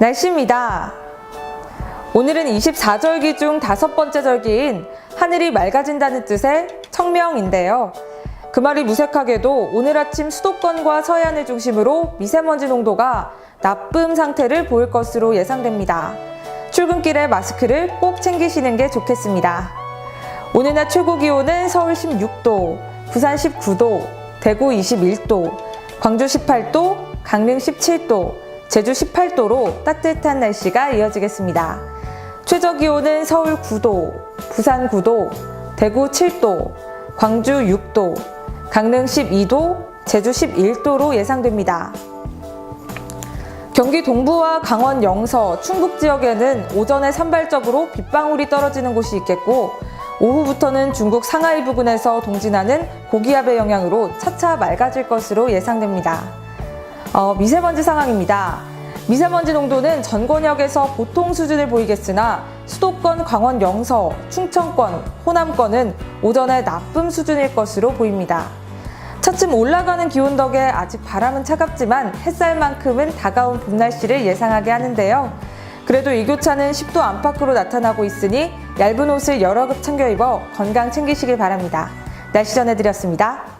날씨입니다. 오늘은 24절기 중 다섯 번째 절기인 하늘이 맑아진다는 뜻의 청명인데요. 그 말이 무색하게도 오늘 아침 수도권과 서해안을 중심으로 미세먼지 농도가 나쁨 상태를 보일 것으로 예상됩니다. 출근길에 마스크를 꼭 챙기시는 게 좋겠습니다. 오늘 낮 최고 기온은 서울 16도, 부산 19도, 대구 21도, 광주 18도, 강릉 17도, 제주 18도로 따뜻한 날씨가 이어지겠습니다. 최저 기온은 서울 9도, 부산 9도, 대구 7도, 광주 6도, 강릉 12도, 제주 11도로 예상됩니다. 경기 동부와 강원 영서, 충북 지역에는 오전에 산발적으로 빗방울이 떨어지는 곳이 있겠고 오후부터는 중국 상하이 부근에서 동진하는 고기압의 영향으로 차차 맑아질 것으로 예상됩니다. 어, 미세먼지 상황입니다. 미세먼지 농도는 전 권역에서 보통 수준을 보이겠으나 수도권, 강원 영서, 충청권, 호남권은 오전에 나쁨 수준일 것으로 보입니다. 차츰 올라가는 기온 덕에 아직 바람은 차갑지만 햇살만큼은 다가온 봄 날씨를 예상하게 하는데요. 그래도 일교차는 10도 안팎으로 나타나고 있으니 얇은 옷을 여러 겹 챙겨 입어 건강 챙기시길 바랍니다. 날씨 전해드렸습니다.